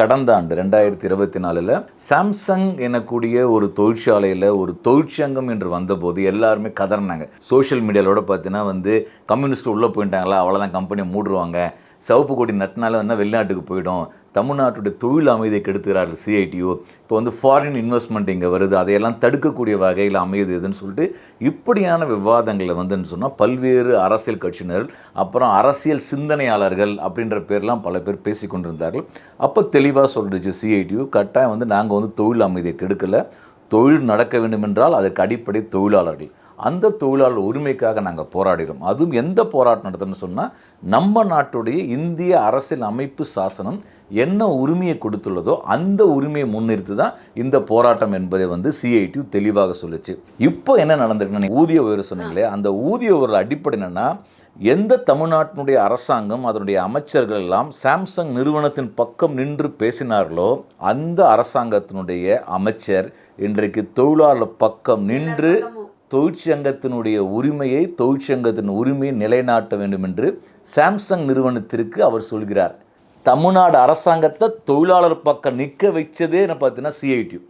கடந்த ஆண்டு ரெண்டாயிரத்தி இருபத்தி நாலில் சாம்சங் எனக்கூடிய ஒரு தொழிற்சாலையில் ஒரு தொழிற்சங்கம் என்று வந்தபோது எல்லாருமே கதறினாங்க. சோஷியல் மீடியாவோட பார்த்தீங்கன்னா வந்து கம்யூனிஸ்ட் உள்ளே போயிட்டாங்களா அவ்வளோதான் கம்பெனி மூடுவாங்க. சிவப்பு கொடி நட்டினால வந்து வெளிநாட்டுக்கு போயிடும். தமிழ்நாட்டுடைய தொழில் அமைதியை கெடுத்துகிறார்கள் சிஐடிஓ இப்போ வந்து ஃபாரின் இன்வெஸ்ட்மெண்ட் இங்கே வருது அதையெல்லாம் தடுக்கக்கூடிய வகையில் அமையுது இதுன்னு சொல்லிட்டு இப்படியான விவாதங்களை வந்துன்னு சொன்னால் பல்வேறு அரசியல் கட்சியினர் அப்புறம் அரசியல் சிந்தனையாளர்கள் அப்படின்ற பேர்லாம் பல பேர் பேசி கொண்டிருந்தார்கள். அப்போ தெளிவாக சொல்லிடுச்சு சிஐடியு கட்டாயம் வந்து நாங்கள் வந்து தொழில் அமைதியை கெடுக்கலை. தொழில் நடக்க வேண்டுமென்றால் அதுக்கு அடிப்படை தொழிலாளர்கள். அந்த தொழிலாளர் உரிமைக்காக நாங்கள் போராடுகிறோம் அதுவும் எந்த போராட்டம் நடத்துன்னு சொன்னால் நம்ம நாட்டுடைய இந்திய அரசியல் அமைப்பு சாசனம் என்ன உரிமையை கொடுத்துள்ளதோ அந்த உரிமையை முன்னிறுத்தி தான் இந்த போராட்டம் என்பதை வந்து சிஐடி தெளிவாக சொல்லுச்சு. இப்போ என்ன நடந்திருக்குன்னா ஊதிய உயர்வு சொன்னீங்களே அந்த ஊதிய உயர்வு அடிப்படை என்னன்னா எந்த தமிழ்நாட்டினுடைய அரசாங்கம் அதனுடைய அமைச்சர்கள் எல்லாம் சாம்சங் நிறுவனத்தின் பக்கம் நின்று பேசினார்களோ அந்த அரசாங்கத்தினுடைய அமைச்சர் இன்றைக்கு தொழிலாளர் பக்கம் நின்று தொழிற்சங்கத்தினுடைய உரிமையை தொழிற்சங்கத்தின் உரிமையை நிலைநாட்ட வேண்டும் என்று சாம்சங் நிறுவனத்திற்கு அவர் சொல்கிறார். தமிழ்நாடு அரசாங்கத்தை தொழிலாளர் பக்கம் நிற்க வச்சதே என்ன பார்த்தீங்கன்னா சிஐடியூ